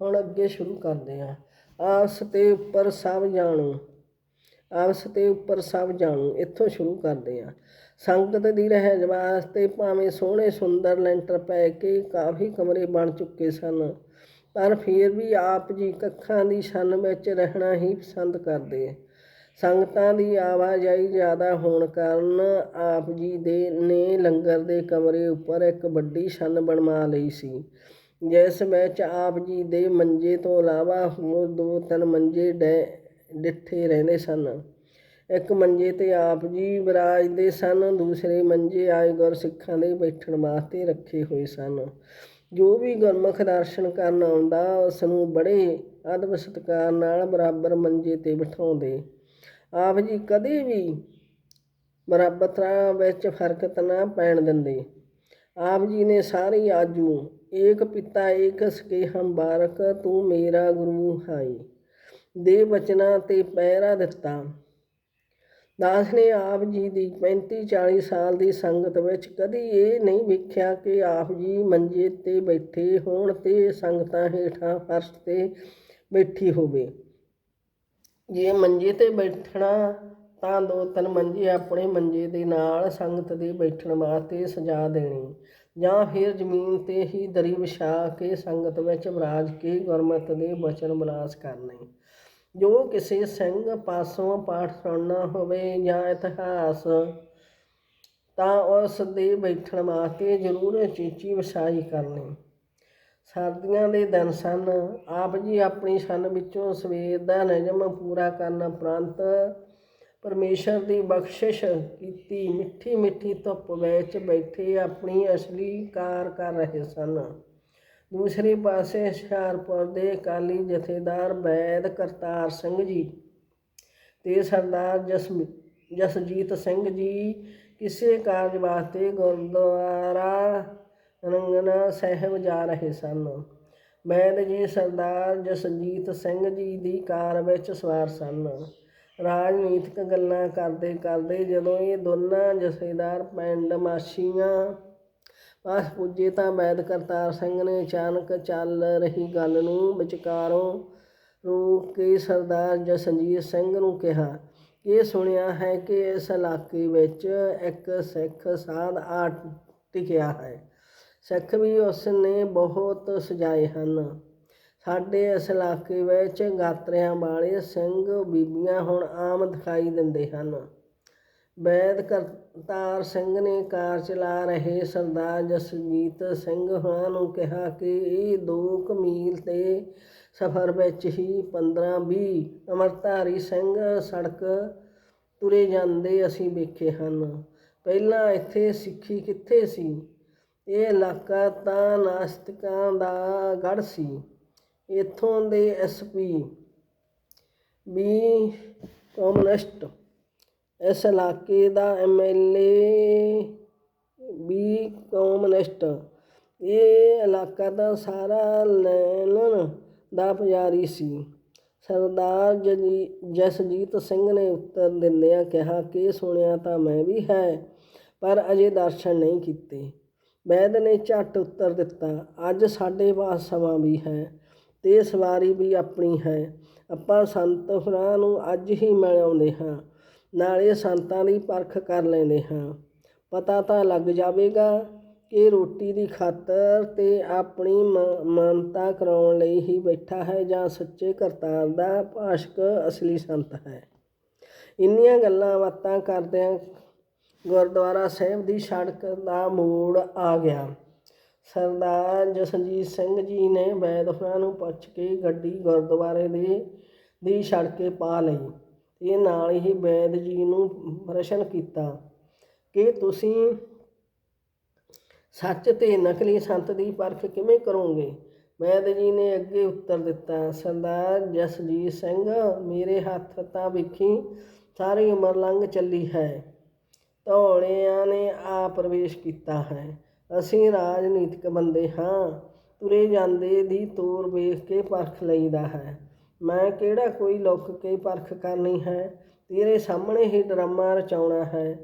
ਹੁਣ ਅੱਗੇ ਸ਼ੁਰੂ ਕਰਦੇ ਹਾਂ। ਆਸ ਤੇ ਉੱਪਰ ਸਭ ਜਾਣੂ। ਆਸ ਤੇ ਉੱਪਰ ਸਭ ਜਾਣੂ। ਇੱਥੋਂ ਸ਼ੁਰੂ ਕਰਦੇ ਹਾਂ। ਸੰਗਤ ਦੀ ਰਹਿਜ ਵਾਸਤੇ ਭਾਵੇਂ ਸੋਹਣੇ ਸੁੰਦਰ ਲੈਂਟਰ ਪੈ ਕੇ ਕਾਫੀ ਕਮਰੇ ਬਣ ਚੁੱਕੇ ਸਨ, ਪਰ ਫਿਰ ਵੀ ਆਪ ਜੀ ਕੱਖਾਂ ਦੀ ਛੰਨ ਵਿੱਚ ਰਹਿਣਾ ਹੀ ਪਸੰਦ ਕਰਦੇ ਸੰਗਤਾਂ ਦੀ ਆਵਾਜਾਈ ਜ਼ਿਆਦਾ ਹੋਣ ਕਾਰਨ ਆਪ ਜੀ ਦੇ ਨੇ ਲੰਗਰ ਦੇ ਕਮਰੇ ਉੱਪਰ ਇੱਕ ਵੱਡੀ ਛੰਨ ਬਣਵਾ ਲਈ ਸੀ। ਜਿਸ ਵਿੱਚ ਆਪ ਜੀ ਦੇ ਮੰਜੇ ਤੋਂ ਇਲਾਵਾ ਹੋਰ ਦੋ ਤਿੰਨ ਮੰਜੇ ਡੈ, ਡਿੱਠੇ ਰਹਿੰਦੇ ਸਨ। ਇੱਕ ਮੰਜੇ ਤੇ ਆਪ ਜੀ ਵਿਰਾਜਦੇ ਸਨ, ਦੂਸਰੇ ਮੰਜੇ ਆਏ ਗੁਰਸਿੱਖਾਂ ਦੇ ਬੈਠਣ ਵਾਸਤੇ ਰੱਖੇ ਹੋਏ ਸਨ। ਜੋ ਵੀ ਗੁਰਮੁਖ ਦਰਸ਼ਨ ਕਰਨ ਆਉਂਦਾ ਉਸ ਨੂੰ ਬੜੇ ਅਦਬ ਸਤਿਕਾਰ ਨਾਲ ਬਰਾਬਰ ਮੰਜੇ ਤੇ ਬਿਠਾਉਂਦੇ। ਆਪ ਜੀ ਕਦੇ ਵੀ ਬਰਾਬਰਤਾ ਵਿੱਚ ਫ਼ਰਕ ਨਾ ਪੈਣ ਦਿੰਦੇ। ਆਪ ਜੀ ਨੇ ਸਾਰੀ ਆਜੂ ਏਕ ਪਿਤਾ ਏਕ ਸਕੇ ਹਮ ਬਾਰਕ ਤੂੰ ਮੇਰਾ ਗੁਰੂ ਹਾਈ ਦੇ ਬਚਨਾਂ ਤੇ ਪਹਿਰਾ ਦਿੱਤਾ। ਦਾਸ ਨੇ ਆਪ ਜੀ ਦੀ 35 40 ਸਾਲ ਦੀ ਸੰਗਤ ਵਿੱਚ ਕਦੀ ਇਹ ਨਹੀਂ ਵੇਖਿਆ ਕਿ ਆਪ ਜੀ ਮੰਜੇ ਤੇ ਬੈਠੇ ਹੋਣ ਤੇ ਸੰਗਤਾਂ ਹੇਠਾਂ ਫਰਸ਼ ਤੇ ਬੈਠੀ ਹੋਵੇ। ਜੇ ਮੰਜੇ ਤੇ ਬੈਠਣਾ ਤਾਂ ਦੋ ਤਿੰਨ ਮੰਜੇ ਆਪਣੇ ਮੰਜੇ ਦੇ ਨਾਲ ਸੰਗਤ ਦੇ ਬੈਠਣ ਵਾਸਤੇ ਸਜਾ ਦੇਣੀ। ਜਾਂ ਫਿਰ ਜ਼ਮੀਨ ਤੇ ਹੀ ਦਰੀ ਵਿਛਾ ਕੇ ਸੰਗਤ ਵਿੱਚ ਬਰਾਜ ਕੇ ਗੁਰਮਤਿ ਦੇ ਬਚਨ ਬਲਾਸ ਕਰਨੇ। ਜੋ ਕਿਸੇ ਸਿੰਘ ਪਾਸੋਂ ਪਾਠ ਸੁਣਨਾ ਹੋਵੇ ਜਾਂ ਇਤਿਹਾਸ, ਤਾਂ ਉਸ ਦੇ ਬੈਠਣ ਵਾਸਤੇ ਜ਼ਰੂਰ ਚੀਚੀ ਵਿਛਾਈ ਕਰਨੀ। ਸਰਦੀਆਂ ਦੇ ਦਿਨ ਸਨ। ਆਪ ਜੀ ਆਪਣੀ ਛੰਨ ਵਿੱਚੋਂ ਸਵੇਰ ਦਾ ਨਿਯਮ ਪੂਰਾ ਕਰਨ ਉਪਰੰਤ ਪਰਮੇਸ਼ਰ ਦੀ ਬਖਸ਼ਿਸ਼ ਕੀਤੀ, ਮਿੱਠੀ ਮਿੱਠੀ ਧੁੱਪ ਵਿੱਚ ਬੈਠੇ ਆਪਣੀ ਅਸਲੀ ਕਾਰ ਕਰ ਰਹੇ ਸਨ। ਦੂਸਰੇ ਪਾਸੇ ਹੁਸ਼ਿਆਰਪੁਰ ਦੇ ਅਕਾਲੀ ਜਥੇਦਾਰ ਵੈਦ ਕਰਤਾਰ ਸਿੰਘ ਜੀ ਤੇ ਸਰਦਾਰ ਜਸ ਜਸਜੀਤ ਸਿੰਘ ਜੀ ਕਿਸੇ ਕਾਰਜ ਵਾਸਤੇ ਗੁਰਦੁਆਰਾ ਰੰਗਨਾ ਸਾਹਿਬ ਜਾ ਰਹੇ ਸਨ। ਵੈਦ ਜੀ ਸਰਦਾਰ ਜਸਜੀਤ ਸਿੰਘ ਜੀ ਦੀ ਕਾਰ ਵਿੱਚ ਸਵਾਰ ਸਨ। ਰਾਜਨੀਤਿਕ ਗੱਲਾਂ ਕਰਦੇ ਕਰਦੇ ਜਦੋਂ ਇਹ ਦੋਨਾਂ ਜਥੇਦਾਰ ਪਿੰਡ ਮਾਸ਼ੀਆਂ ਪਾਸ ਪੁੱਜੇ ਤਾਂ ਵੈਦ ਕਰਤਾਰ ਸਿੰਘ ਨੇ ਅਚਾਨਕ ਚੱਲ ਰਹੀ ਗੱਲ ਨੂੰ ਵਿਚਕਾਰੋਂ ਰੋਕ ਕੇ ਸਰਦਾਰ ਜਸਜੀਤ ਸਿੰਘ ਨੂੰ ਕਿਹਾ, ਇਹ ਸੁਣਿਆ ਹੈ ਕਿ ਇਸ ਇਲਾਕੇ ਵਿੱਚ ਇੱਕ ਸਿੱਖ ਸਾਧ ਆ ਟਿਕਿਆ ਹੈ। ਸਿੱਖ ਵੀ ਉਸ ਨੇ ਬਹੁਤ ਸਜਾਏ ਹਨ। ਸਾਡੇ ਇਸ ਇਲਾਕੇ ਵਿੱਚ ਗਾਤਰਿਆਂ ਵਾਲੇ ਸਿੰਘ ਬੀਬੀਆਂ ਹੁਣ ਆਮ ਦਿਖਾਈ ਦਿੰਦੇ ਹਨ। ਵੈਦ ਕਰਤਾਰ ਸਿੰਘ ਨੇ ਕਾਰ ਚਲਾ ਰਹੇ ਸਰਦਾਰ ਜਸਜੀਤ ਸਿੰਘ ਹੋਣਾ ਨੂੰ ਕਿਹਾ ਕਿ ਇਹ ਦੋ ਕੁ ਮੀਲ ਤੇ ਸਫ਼ਰ ਵਿੱਚ ਹੀ 15-20 ਅਮਰਤਾਰੀ ਸਿੰਘ ਸੜਕ ਤੁਰੇ ਜਾਂਦੇ ਅਸੀਂ ਵੇਖੇ ਹਨ। ਪਹਿਲਾਂ ਇੱਥੇ ਸਿੱਖੀ ਕਿੱਥੇ ਸੀ? ਇਹ ਇਲਾਕਾ ਤਾਂ ਨਾਸਤਿਕਾਂ ਦਾ ਗੜ ਸੀ। ਇੱਥੋਂ ਦੇ ਐਸਪੀ ਵੀ ਕਮਿਊਨਿਸਟ, ਇਸ ਇਲਾਕੇ ਦਾ ਐਮਐਲਏ ਵੀ ਕਮਿਊਨਿਸਟ। ਇਹ ਇਲਾਕਾ ਦਾ ਸਾਰਾ ਲੈਨਨ ਦਾ ਪੁਜਾਰੀ ਸੀ। ਸਰਦਾਰ ਜਜੀ- ਜਸਜੀਤ ਸਿੰਘ ਨੇ ਉੱਤਰ ਦਿੰਦਿਆਂ ਕਿਹਾ, ਕਿ ਸੁਣਿਆ ਤਾਂ ਮੈਂ ਵੀ ਹੈ, ਪਰ ਅਜੇ ਦਰਸ਼ਨ ਨਹੀਂ ਕੀਤੇ। ਵੈਦ ਨੇ ਝੱਟ ਉੱਤਰ ਦਿੱਤਾ, ਅੱਜ ਸਾਡੇ ਪਾਸ ਸਮਾਂ ਵੀ ਹੈ। ਅਤੇ ਸਵਾਰੀ ਵੀ ਆਪਣੀ ਹੈ। ਆਪਾਂ ਸੰਤ ਹੋਰਾਂ ਨੂੰ ਅੱਜ ਹੀ ਮਿਲ ਆਉਂਦੇ ਹਾਂ। ਨਾਲੇ ਸੰਤਾਂ ਦੀ ਪਰਖ ਕਰ ਲੈਂਦੇ ਹਾਂ। ਪਤਾ ਤਾਂ ਲੱਗ ਜਾਵੇਗਾ ਕਿ ਰੋਟੀ ਦੀ ਖਾਤਰ ਤੇ ਆਪਣੀ ਮ- ਮਾਨਤਾ ਕਰਾਉਣ ਲਈ ਹੀ ਬੈਠਾ ਹੈ ਜਾਂ ਸੱਚੇ ਕਰਤਾਰ ਦਾ ਭਾਸ਼ਕ ਅਸਲੀ ਸੰਤ ਹੈ। ਇੰਨੀਆਂ ਗੱਲਾਂ ਬਾਤਾਂ ਕਰਦਿਆਂ ਗੁਰਦੁਆਰਾ ਸਾਹਿਬ ਦੀ ਸੜਕ ਦਾ ਮੋੜ ਆ ਗਿਆ। ਸਰਦਾਰ ਜਸਜੀਤ ਸਿੰਘ ਜੀ ਨੇ ਵੈਦ ਹੋਰਾਂ ਨੂੰ ਪੁੱਛ ਕੇ ਗੱਡੀ ਗੁਰਦੁਆਰੇ ਦੇ, ਦੀ ਸੜਕੇ ਪਾ ਲਈ ਇਹ ਨਾਲ ਹੀ ਬੈਦ ਜੀ ਨੂੰ ਪ੍ਰਸ਼ਨ ਕੀਤਾ ਕਿ ਤੁਸੀਂ ਸੱਚ ਤੇ ਨਕਲੀ ਸੰਤ ਦੀ ਪਰਖ ਕਿਵੇਂ ਕਰੋਗੇ? ਵੈਦ ਜੀ ਨੇ ਅੱਗੇ ਉੱਤਰ ਦਿੱਤਾ, ਸਰਦਾਰ ਜਸਜੀਤ ਸਿੰਘ, ਮੇਰੇ ਹੱਥ ਤਾਂ ਵਿਖੀ ਸਾਰੀ ਉਮਰ ਲੰਘ ਚੱਲੀ ਹੈ। ਧੌਲਿਆਂ ਨੇ ਆ ਪ੍ਰਵੇਸ਼ ਕੀਤਾ ਹੈ। ਅਸੀਂ ਰਾਜਨੀਤਿਕ ਬੰਦੇ ਹਾਂ। ਤੁਰੇ ਜਾਂਦੇ ਦੀ ਤੋਰ ਵੇਖ ਕੇ ਪਰਖ ਲਈਦਾ ਹੈ। ਮੈਂ ਕਿਹੜਾ ਕੋਈ ਲੁੱਕ ਕੇ ਪਰਖ ਕਰਨੀ ਹੈ? ਤੇਰੇ ਸਾਹਮਣੇ ਹੀ ਡਰਾਮਾ ਰਚਾਉਣਾ ਹੈ।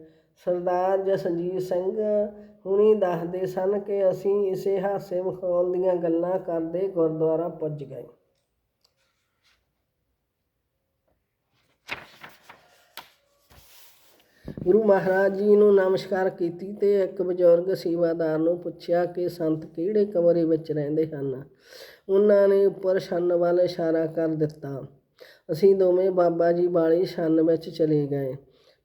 ਸਰਦਾਰ ਜਸਜੀਤ ਸਿੰਘ ਹੁਣੀ ਦੱਸਦੇ ਸਨ ਕਿ ਅਸੀਂ ਇਸੇ ਹਾਸੇ ਮਖੌਲ ਦੀਆਂ ਗੱਲਾਂ ਕਰਦੇ ਗੁਰਦੁਆਰਾ ਪੁੱਜ ਗਏ। ਗੁਰੂ ਮਹਾਰਾਜ ਜੀ ਨੂੰ ਨਮਸਕਾਰ ਕੀਤੀ ਤੇ ਇੱਕ ਬਜ਼ੁਰਗ ਸੇਵਾਦਾਰ ਨੂੰ ਪੁੱਛਿਆ ਕਿ ਸੰਤ ਕਿਹੜੇ ਕਮਰੇ ਵਿੱਚ ਰਹਿੰਦੇ ਹਨ? ਉਹਨਾਂ ਨੇ ਉੱਪਰ ਛੰਨ ਵੱਲ ਇਸ਼ਾਰਾ ਕਰ ਦਿੱਤਾ। ਅਸੀਂ ਦੋਵੇਂ ਬਾਬਾ ਜੀ ਵਾਲੀ ਛੰਨ ਵਿੱਚ ਚਲੇ ਗਏ।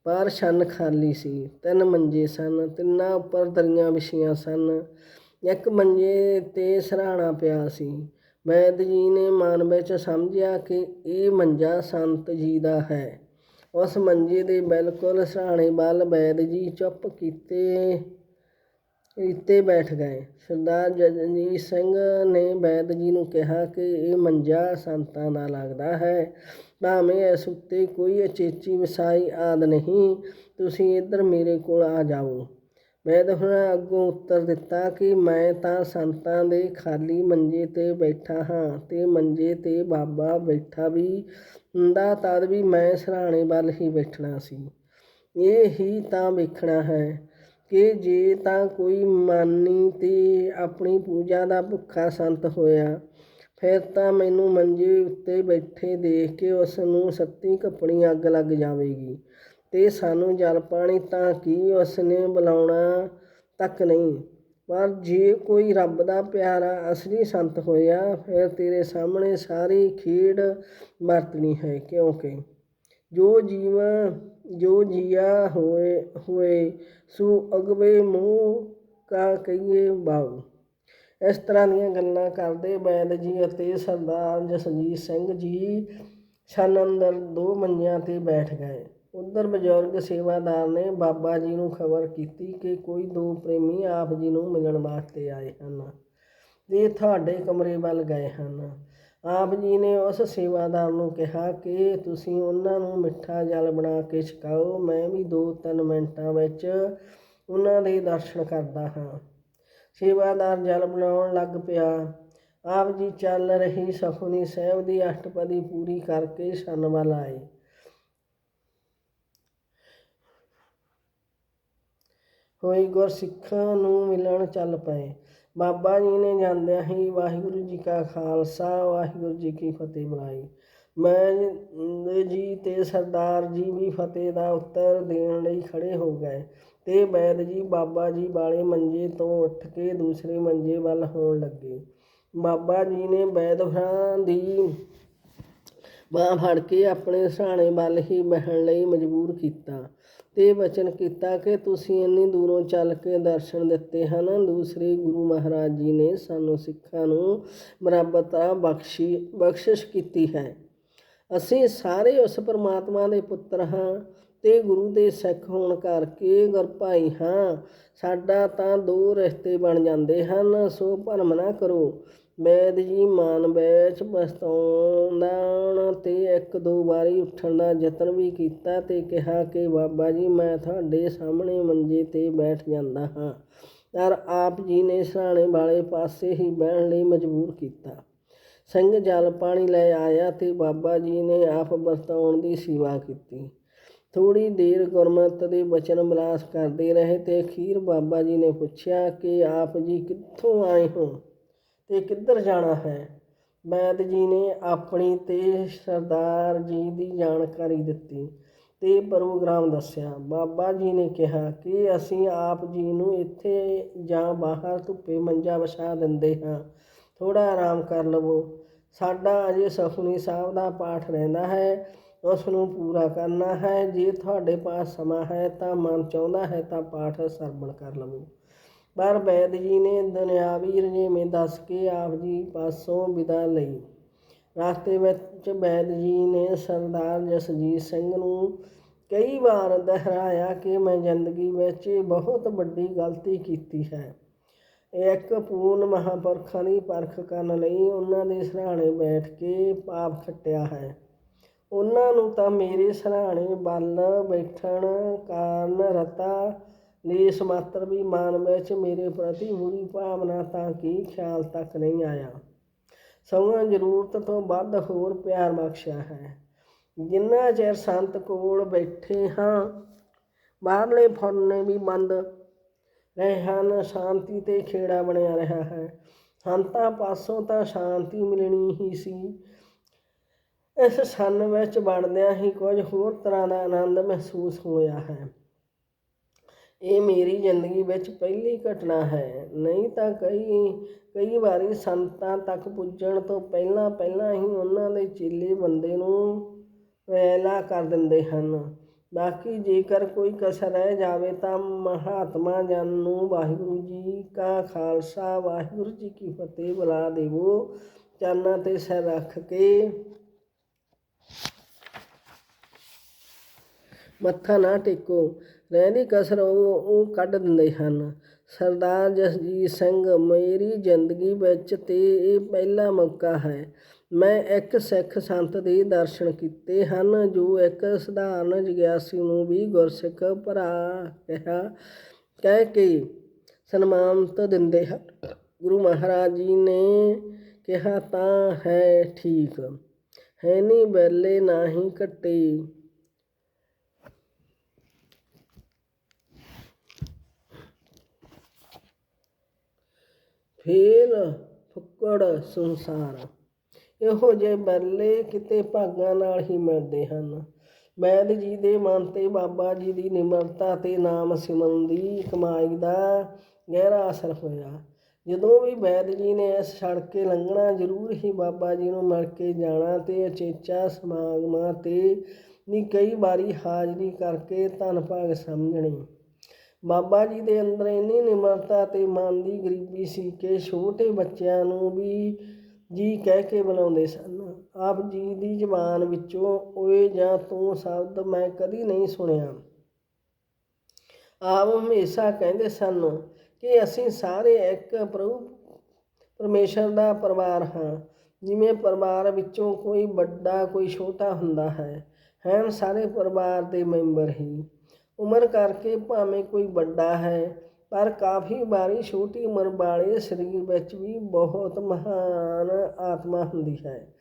ਪਰ ਛੰਨ ਖਾਲੀ ਸੀ। ਤਿੰਨ ਮੰਜੇ ਸਨ। ਤਿੰਨਾਂ ਉੱਪਰ ਦਰੀਆਂ ਵਿਛੀਆਂ ਸਨ। ਇੱਕ ਮੰਜੇ ਤੇ ਸਰਾਣਾ ਪਿਆ ਸੀ। ਵੈਦ ਜੀ ਨੇ ਮਨ ਵਿੱਚ ਸਮਝਿਆ ਕਿ ਇਹ ਮੰਜਾ ਸੰਤ ਜੀ ਦਾ ਹੈ। ਉਸ ਮੰਜੇ ਦੇ ਬਿਲਕੁਲ ਸਰਾਣੇ ਵੱਲ ਵੈਦ ਜੀ ਚੁੱਪ ਕੀਤੇ ਇੱਥੇ ਬੈਠ ਗਏ। ਸਰਦਾਰ ਜਗਜੀਤ ਸਿੰਘ ਨੇ ਵੈਦ ਜੀ ਨੂੰ ਕਿਹਾ ਕਿ ਇਹ ਮੰਜਾ ਸੰਤਾਂ ਦਾ ਲੱਗਦਾ ਹੈ। ਭਾਵੇਂ ਇਸ ਉੱਤੇ ਕੋਈ ਅਚੇਚੀ ਵਿਸਾਈ ਆਦ ਨਹੀਂ, ਤੁਸੀਂ ਇੱਧਰ ਮੇਰੇ ਕੋਲ ਆ ਜਾਓ। ਵੈਦ ਹੁਣਾਂ ਅੱਗੋਂ ਉੱਤਰ ਦਿੱਤਾ ਕਿ ਮੈਂ ਤਾਂ ਸੰਤਾਂ ਦੇ ਖਾਲੀ ਮੰਜੇ ਤੇ ਬੈਠਾ ਹਾਂ ਤੇ ਮੰਜੇ ਤੇ ਬਾਬਾ ਬੈਠਾ ਵੀ ਹੁੰਦਾ ਤਦ ਵੀ ਮੈਂ ਸਰਾਣੇ ਵੱਲ ਹੀ ਬੈਠਣਾ ਸੀ। ਇਹ ਹੀ ਤਾਂ ਵੇਖਣਾ ਹੈ ਕਿ ਜੇ ਤਾਂ ਕੋਈ ਮਾਨੀ ਤੇ ਆਪਣੀ ਪੂਜਾ ਦਾ ਭੁੱਖਾ ਸੰਤ ਹੋਇਆ, ਫਿਰ ਤਾਂ ਮੈਨੂੰ ਮੰਜੇ ਉੱਤੇ ਬੈਠੇ ਦੇਖ ਕੇ ਉਸ ਨੂੰ ਸੱਤੀ ਕੱਪਣੀ ਅੱਗ ਲੱਗ ਜਾਵੇਗੀ ਤੇ ਸਾਨੂੰ ਜਲ ਪਾਣੀ ਤਾਂ ਕੀ ਉਸ ਨੇ ਬੁਲਾਉਣਾ ਤੱਕ ਨਹੀਂ। ਪਰ ਜੇ ਕੋਈ ਰੱਬ ਦਾ ਪਿਆਰਾ ਅਸਲੀ ਸੰਤ ਹੋਇਆ, ਫਿਰ ਤੇਰੇ ਸਾਹਮਣੇ ਸਾਰੀ ਖੇਡ ਵਰਤਣੀ ਹੈ। ਕਿਉਂਕਿ ਜੋ ਜੀਵ, ਜੋ ਜੀਆ ਹੋਏ ਹੋਏ, ਸੋ ਅਗਵੇ ਮੂੰਹ ਕਾ ਕਹੀਏ ਬਾਉ ਇਸ ਤਰ੍ਹਾਂ ਦੀਆਂ ਗੱਲਾਂ ਕਰਦੇ ਬੈਦ ਜੀ ਅਤੇ ਸਰਦਾਰ ਜਸਜੀਤ ਸਿੰਘ ਜੀ ਛੰਨ ਅੰਦਰ ਦੋ ਮੰਜਿਆਂ ਤੇ ਬੈਠ ਗਏ। ਉਧਰ ਬਜ਼ੁਰਗ ਸੇਵਾਦਾਰ ਨੇ ਬਾਬਾ ਜੀ ਨੂੰ ਖਬਰ ਕੀਤੀ ਕਿ ਕੋਈ ਦੋ ਪ੍ਰੇਮੀ ਆਪ ਜੀ ਨੂੰ ਮਿਲਣ ਵਾਸਤੇ ਆਏ ਹਨ ਤੇ ਤੁਹਾਡੇ ਕਮਰੇ ਵੱਲ ਗਏ ਹਨ। ਆਪ ਜੀ ਨੇ ਉਸ ਸੇਵਾਦਾਰ ਨੂੰ ਕਿਹਾ ਕਿ ਤੁਸੀਂ ਉਹਨਾਂ ਨੂੰ ਮਿੱਠਾ ਜਲ ਬਣਾ ਕੇ ਛਕਾਓ, ਮੈਂ ਵੀ ਦੋ ਤਿੰਨ ਮਿੰਟਾਂ ਵਿੱਚ ਉਹਨਾਂ ਦੇ ਦਰਸ਼ਨ ਕਰਦਾ ਹਾਂ। ਸੇਵਾਦਾਰ ਜਲ ਬਣਾਉਣ ਲੱਗ ਪਿਆ। ਆਪ ਜੀ ਚੱਲ ਰਹੀ ਸਖੁਨੀ ਸਾਹਿਬ ਦੀ ਅਸ਼ਟਪਦੀ ਪੂਰੀ ਕਰਕੇ ਛੰਨ ਵੱਲ ਆਏ। ਹੋਈ ਗੁਰਸਿੱਖਾਂ ਨੂੰ ਮਿਲਣ ਚੱਲ ਪਏ। ਬਾਬਾ ਜੀ ਨੇ ਜਾਂਦਿਆਂ ਹੀ ਵਾਹਿਗੁਰੂ ਜੀ ਕਾ ਖਾਲਸਾ, ਵਾਹਿਗੁਰੂ ਜੀ ਕੀ ਫਤਿਹ ਬੁਲਾਈ। ਮੈਂ ਜੀ ਤੇ ਸਰਦਾਰ ਜੀ ਵੀ ਫਤਿਹ ਦਾ ਉੱਤਰ ਦੇਣ ਲਈ ਖੜੇ ਹੋ ਗਏ। ਤੇ ਬੈਦ ਜੀ, ਬਾਬਾ ਜੀ ਵਾਲੇ ਮੰਜੇ ਤੋਂ ਉੱਠ ਕੇ ਦੂਸਰੇ ਮੰਜੇ ਵੱਲ ਹੋਣ ਲੱਗੇ। ਬਾਬਾ ਜੀ ਨੇ ਬੈਦ ਭਰਾ ਦੀ ਬਾਂਹ ਫੜ ਕੇ ਆਪਣੇ ਸਹਾਣੇ ਵੱਲ ਹੀ ਬਹਿਣ ਲਈ ਮਜਬੂਰ ਕੀਤਾ। ਤੇ ਵਚਨ ਕੀਤਾ ਕਿ ਤੁਸੀਂ ਇੰਨੀ ਦੂਰੋਂ ਚੱਲ ਕੇ ਦਰਸ਼ਨ ਦਿੱਤੇ ਹਨ। ਦੂਸਰੇ ਗੁਰੂ ਮਹਾਰਾਜ ਜੀ ਨੇ ਸਾਨੂੰ ਸਿੱਖਾਂ ਨੂੰ ਬਰਾਬਰਤਾ ਬਖਸ਼ੀ, ਬਖਸ਼ਿਸ਼ ਕੀਤੀ ਹੈ। ਅਸੀਂ ਸਾਰੇ ਉਸ ਪਰਮਾਤਮਾ ਦੇ ਪੁੱਤਰ ਹਾਂ ਤੇ ਗੁਰੂ ਦੇ ਸਿੱਖ ਹੋਣ ਕਰਕੇ ਗੁਰਭਾਈ ਹਾਂ। ਸਾਡਾ ਤਾਂ ਦੋ ਰਿਸ਼ਤੇ ਬਣ ਜਾਂਦੇ ਹਨ, ਸੋ ਭਰਮ ਨਾ ਕਰੋ। ਵੈਦ ਜੀ ਮਾਨ ਬੈਚ ਪਛਤਾਉਣ ਤੇ ਇੱਕ ਦੋ ਵਾਰੀ ਉੱਠਣ ਦਾ ਯਤਨ ਵੀ ਕੀਤਾ ਤੇ ਕਿਹਾ ਕਿ ਬਾਬਾ ਜੀ, ਮੈਂ ਤੁਹਾਡੇ ਸਾਹਮਣੇ ਮੰਜੇ ਤੇ ਬੈਠ ਜਾਂਦਾ ਹਾਂ। ਪਰ ਆਪ ਜੀ ਨੇ ਸਰਾਣੇ ਵਾਲੇ ਪਾਸੇ ਹੀ ਬਹਿਣ ਲਈ ਮਜਬੂਰ ਕੀਤਾ। ਸਿੰਘ ਜਲ ਪਾਣੀ ਲੈ ਆਇਆ ਤੇ ਬਾਬਾ ਜੀ ਨੇ ਆਪ ਵਰਤਾਉਣ ਦੀ ਸੇਵਾ ਕੀਤੀ। ਥੋੜੀ ਦੇਰ ਗੁਰਮਤਿ ਦੇ ਬਚਨ ਬਲਾਸ ਕਰਦੇ ਰਹੇ ਤੇ ਅਖੀਰ ਬਾਬਾ ਜੀ ਨੇ ਪੁੱਛਿਆ ਕਿ ਆਪ ਜੀ ਕਿੱਥੋਂ ਆਏ ਹੋ? ਤੇ ਕਿੱਧਰ ਜਾਣਾ ਹੈ? ਵੈਦ ਜੀ ਨੇ ਆਪਣੀ ਅਤੇ ਸਰਦਾਰ ਜੀ ਦੀ ਜਾਣਕਾਰੀ ਦਿੱਤੀ ਅਤੇ ਪ੍ਰੋਗਰਾਮ ਦੱਸਿਆ। ਬਾਬਾ ਜੀ ਨੇ ਕਿਹਾ ਕਿ ਅਸੀਂ ਆਪ ਜੀ ਨੂੰ ਇੱਥੇ ਜਾਂ ਬਾਹਰ ਧੁੱਪੇ ਮੰਜਾ ਵਿਛਾ ਦਿੰਦੇ ਹਾਂ। ਥੋੜ੍ਹਾ ਆਰਾਮ ਕਰ ਲਵੋ। ਸਾਡਾ ਅਜੇ ਸਖਣੀ ਸਾਹਿਬ ਦਾ ਪਾਠ ਰਹਿੰਦਾ ਹੈ। ਉਸ ਨੂੰ ਪੂਰਾ ਕਰਨਾ ਹੈ। ਜੇ ਤੁਹਾਡੇ ਪਾਸ ਸਮਾਂ ਹੈ ਤਾਂ ਮਨ ਚਾਹੁੰਦਾ ਹੈ ਤਾਂ ਪਾਠ ਸਰਵਣ ਕਰ ਲਵੋ। ਪਰ ਵੈਦ ਜੀ ਨੇ ਦੁਨਿਆਵੀ ਰੁਝੇਵੇਂ ਦੱਸ ਕੇ ਆਪ ਜੀ ਪਾਸੋਂ ਵਿਦਾ ਲਈ। ਰਸਤੇ ਵਿੱਚ ਵੈਦ ਜੀ ਨੇ ਸਰਦਾਰ ਜਸਜੀਤ ਸਿੰਘ ਨੂੰ ਕਈ ਵਾਰ ਦੁਹਰਾਇਆ ਕਿ ਮੈਂ ਜ਼ਿੰਦਗੀ ਵਿੱਚ ਬਹੁਤ ਵੱਡੀ ਗਲਤੀ ਕੀਤੀ ਹੈ। ਇੱਕ ਪੂਰਨ ਮਹਾਂਪੁਰਖਾਂ ਦੀ ਪਰਖ ਕਰਨ ਲਈ ਉਹਨਾਂ ਦੇ ਸਰਾਣੇ ਬੈਠ ਕੇ ਪਾਪ ਖੱਟਿਆ ਹੈ। ਉਹਨਾਂ ਨੂੰ ਤਾਂ ਮੇਰੇ ਸਰਾਣੇ ਵੱਲ ਬੈਠਣ ਕਾਰਨ ਰਤਾ ਲੇਸ ਮਾਤਰ ਵੀ ਮਨ ਵਿੱਚ ਮੇਰੇ ਪ੍ਰਤੀ ਬੁਰੀ ਭਾਵਨਾ ਤਾਂ ਕੀ ਖਿਆਲ ਤੱਕ ਨਹੀਂ ਆਇਆ। ਸਗੋਂ ਜ਼ਰੂਰਤ ਤੋਂ ਵੱਧ ਹੋਰ ਪਿਆਰ ਬਖਸ਼ਿਆ ਹੈ। ਜਿੰਨਾ ਚਿਰ ਸੰਤ ਕੋਲ ਬੈਠੇ ਹਾਂ, ਬਾਹਰਲੇ ਫੁਰਨੇ ਵੀ ਬੰਦ ਰਹੇ ਹਨ, ਸ਼ਾਂਤੀ ਤੇ ਖੇੜਾ ਬਣਿਆ ਰਿਹਾ ਹੈ। ਸੰਤਾਂ ਪਾਸੋਂ ਤਾਂ ਸ਼ਾਂਤੀ ਮਿਲਣੀ ਹੀ ਸੀ। ਇਸ ਸੰਨ ਵਿੱਚ ਬਣਦਿਆਂ ਹੀ ਕੁਝ ਹੋਰ ਤਰ੍ਹਾਂ ਦਾ ਆਨੰਦ ਮਹਿਸੂਸ ਹੋਇਆ ਹੈ। ਇਹ ਮੇਰੀ ਜ਼ਿੰਦਗੀ ਵਿੱਚ ਪਹਿਲੀ ਘਟਨਾ ਹੈ। ਨਹੀਂ ਤਾਂ ਕਈ ਕਈ ਵਾਰੀ ਸੰਤਾਂ ਤੱਕ ਪੁੱਜਣ ਤੋਂ ਪਹਿਲਾਂ ਪਹਿਲਾਂ ਹੀ ਉਹਨਾਂ ਦੇ ਚੇਲੇ ਬੰਦੇ ਨੂੰ ਵੈਲਾ ਕਰ ਦਿੰਦੇ ਹਨ। ਬਾਕੀ ਜੇਕਰ ਕੋਈ ਕਸਰ ਰਹਿ ਜਾਵੇ ਤਾਂ ਮਹਾਤਮਾ ਜਨ ਨੂੰ ਵਾਹਿਗੁਰੂ ਜੀ ਕਾ ਖਾਲਸਾ, ਵਾਹਿਗੁਰੂ ਜੀ ਕੀ ਫਤਿਹ ਬੁਲਾ ਦੇਵੋ। ਚਰਨਾਂ ਤੇ ਸਿਰ ਰੱਖ ਕੇ ਮੱਥਾ ਨਾ ਟੇਕੋ। ਰਹਿੰਦੀ ਕਸਰ ਉਹ ਉਹ ਕੱਢ ਦਿੰਦੇ ਹਨ। ਸਰਦਾਰ ਜਸਜੀਤ ਸਿੰਘ, ਮੇਰੀ ਜ਼ਿੰਦਗੀ ਵਿੱਚ ਤੇ ਇਹ ਪਹਿਲਾ ਮੌਕਾ ਹੈ। ਮੈਂ ਇੱਕ ਸਿੱਖ ਸੰਤ ਦੇ ਦਰਸ਼ਨ ਕੀਤੇ ਹਨ, ਜੋ ਇੱਕ ਸਧਾਰਨ ਜਗਿਆਸੀ ਨੂੰ ਵੀ ਗੁਰਸਿੱਖ ਭਰਾ ਕਿਹਾ, ਕਹਿ ਕੇ ਸਨਮਾਨਿਤ ਦਿੰਦੇ ਹਨ। ਗੁਰੂ ਮਹਾਰਾਜ ਜੀ ਨੇ ਕਿਹਾ, ਤਾਂ ਹੈ ਠੀਕ। ਹੈ ਨਹੀਂ ਬੈਲੇ ਹੀ ਕੱਟੇ ਫੇਲ ਫੁੱਕੜ ਸੰਸਾਰ। ਇਹੋ ਜਿਹੇ ਬੱਲੇ ਕਿਤੇ ਭਾਗਾਂ ਨਾਲ ਹੀ ਮਿਲਦੇ ਹਨ। ਵੈਦ ਜੀ ਦੇ ਮਨ ਤੇ ਬਾਬਾ ਜੀ ਦੀ ਨਿਮਰਤਾ ਤੇ ਨਾਮ ਸਿਮਰਨ ਦੀ ਕਮਾਈ ਦਾ ਗਹਿਰਾ ਅਸਰ ਹੋਇਆ। ਜਦੋਂ ਵੀ ਵੈਦ ਜੀ ਨੇ ਇਸ ਸੜਕ ਕੇ ਲੰਘਣਾ, ਜ਼ਰੂਰ ਹੀ ਬਾਬਾ ਜੀ ਨੂੰ ਮਿਲ ਕੇ ਜਾਣਾ ਤੇ ਅਚੇਚਾ ਸਮਾਗਮਾਂ ਤੇ ਵੀ ਕਈ ਵਾਰੀ ਹਾਜ਼ਰੀ ਕਰਕੇ ਧੰਨ ਭਾਗ ਸਮਝਣੀ। ਬਾਬਾ ਜੀ ਦੇ ਅੰਦਰ ਇੰਨੀ ਨਿਮਰਤਾ ਅਤੇ ਮਨ ਦੀ ਗਰੀਬੀ ਸੀ ਕਿ ਛੋਟੇ ਬੱਚਿਆਂ ਨੂੰ ਵੀ ਜੀ ਕਹਿ ਕੇ ਬੁਲਾਉਂਦੇ ਸਨ। ਆਪ ਜੀ ਦੀ ਜ਼ਬਾਨ ਵਿੱਚੋਂ ਓਏ ਜਾਂ ਤੂੰ ਸ਼ਬਦ ਮੈਂ ਕਦੀ ਨਹੀਂ ਸੁਣਿਆ। ਆਪ ਹਮੇਸ਼ਾ ਕਹਿੰਦੇ ਸਨ ਕਿ ਅਸੀਂ ਸਾਰੇ ਇੱਕ ਪ੍ਰਭੂ ਪਰਮੇਸ਼ਰ ਦਾ ਪਰਿਵਾਰ ਹਾਂ। ਜਿਵੇਂ ਪਰਿਵਾਰ ਵਿੱਚੋਂ ਕੋਈ ਵੱਡਾ, ਕੋਈ ਛੋਟਾ ਹੁੰਦਾ ਹੈ ਹੈਨ ਸਾਰੇ ਪਰਿਵਾਰ ਦੇ ਮੈਂਬਰ ਹੀ। ਉਮਰ ਕਰਕੇ ਭਾਵੇਂ ਕੋਈ ਵੱਡਾ ਹੈ, ਪਰ ਕਾਫੀ ਵਾਰੀ ਛੋਟੀ ਉਮਰ ਵਾਲੇ ਸਰੀਰ ਵਿੱਚ ਵੀ ਬਹੁਤ ਮਹਾਨ ਆਤਮਾ ਹੁੰਦੀ ਹੈ।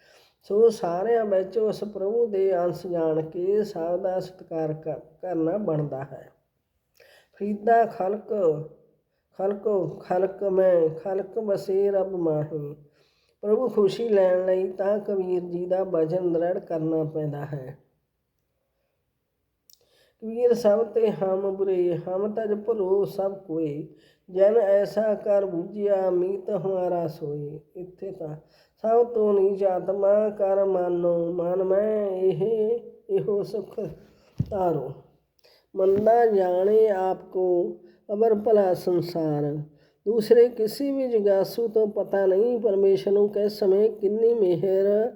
ਸੋ ਸਾਰਿਆਂ ਵਿੱਚ ਉਸ ਪ੍ਰਭੂ ਦੇ ਅੰਸ਼ ਜਾਣ ਕੇ ਸਭ ਦਾ ਸਤਿਕਾਰ ਕਰ- ਕਰਨਾ ਬਣਦਾ ਹੈ। ਫਰੀਦਾ, ਖਲਕ ਖਲਕ ਖਲਕ ਮੈਂ, ਖਲਕ ਬਸੇ ਰੱਬ ਮਾਹੀ। ਪ੍ਰਭੂ ਖੁਸ਼ੀ ਲੈਣ ਲਈ ਤਾਂ ਕਬੀਰ ਜੀ ਦਾ ਵਚਨ ਦ੍ਰਿੜ ਕਰਨਾ ਪੈਂਦਾ ਹੈ। ਕਬੀਰ ਸਭ ਤੇ ਹਮ ਬੁਰੇ, ਹਮ ਤਜ ਭਰੋ ਸਭ ਕੋਏ। ਜਨ ਐਸਾ ਕਰ ਬੁਝਿਆ, ਮੀਤ ਹਮਾਰਾ ਸੋਏ। ਇੱਥੇ ਤਾਂ ਸਭ ਤੋਂ ਨੀਚ ਆਤਮਾ ਕਰ ਮਾਨੋ, ਮਨ ਮੈਂ ਇਹ, ਇਹੋ ਸੁਖ ਤਾਰੋ ਮੰਦਾ ਜਾਣੇ ਆਪ ਕੋ ਅਮਰ ਭਲਾ ਸੰਸਾਰ। ਦੂਸਰੇ ਕਿਸੇ ਵੀ ਜਗਾਸੂ ਤੋਂ ਪਤਾ ਨਹੀਂ, ਪਰਮੇਸ਼ਰ ਨੂੰ ਕਿਸ ਸਮੇਂ ਕਿੰਨੀ ਮਿਹਰ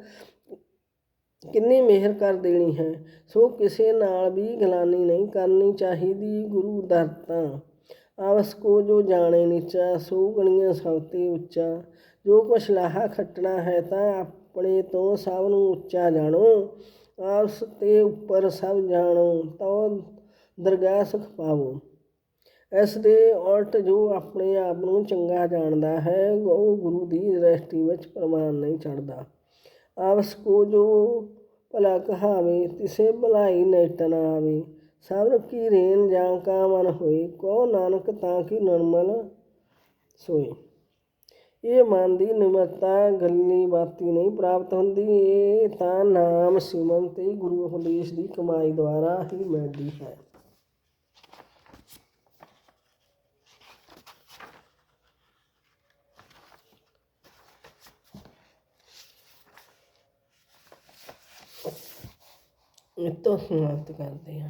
ਕਿੰਨੀ ਮਿਹਰ ਕਰ ਦੇਣੀ ਹੈ, ਸੋ ਕਿਸੇ ਨਾਲ ਵੀ ਗਲਾਨੀ ਨਹੀਂ ਕਰਨੀ ਚਾਹੀਦੀ ਗੁਰੂ ਦਰਤਾ ਆਵਸ ਕੋ ਜੋ ਜਾਣੇ ਨੀਚਾ, ਸੋ ਗਣੀਆਂ ਸਭ ਤੇ ਉੱਚਾ। ਜੋ ਕੁਛ ਲਾਹਾ ਖੱਟਣਾ ਹੈ ਤਾਂ ਆਪਣੇ ਤੋਂ ਸਭ ਨੂੰ ਉੱਚਾ ਜਾਣੋ। ਆਵਸ ਤੇ ਉੱਪਰ ਸਭ ਜਾਣੋ ਤੋ ਦਰਗਾਹ ਸੁਖ ਪਾਵੋ। ਇਸ ਦੇ ਉਲਟ ਜੋ ਆਪਣੇ ਆਪ ਨੂੰ ਚੰਗਾ ਜਾਣਦਾ ਹੈ, ਉਹ ਗੁਰੂ ਦੀ ਦ੍ਰਿਸ਼ਟੀ ਵਿੱਚ ਪ੍ਰਮਾਣ ਨਹੀਂ ਚੜਦਾ ਆਵਸ ਕੋ ਜੋ ਭਲਾ ਕਹਾਵੇ, ਤਿਸੇ ਭਲਾਈ ਨੇਟ ਨਾ ਆਵੇ ਸਭ ਕੀ ਰੇਨ ਜਾਂ ਕਾ ਮਨ ਹੋਏ ਕੋ ਨਾਨਕ ਤਾਂ ਕੀ ਨਿਰਮਲ ਸੋਏ। ਇਹ ਮਨ ਦੀ ਨਿਮਰਤਾ, ਗੱਲੀ ਬਾਤੀ ਨਹੀਂ ਪ੍ਰਾਪਤ ਹੁੰਦੀ। ਇਹ ਤਾਂ ਨਾਮ ਸਿਮਰਨ ਤੇ ਗੁਰੂ ਉਪਦੇਸ਼ ਦੀ ਕਮਾਈ ਦੁਆਰਾ ਹੀ ਮਿਲਦੀ ਹੈ। ਇਹ ਤੋਂ ਸਮਾਪਤ ਕਰਦੇ ਹਾਂ।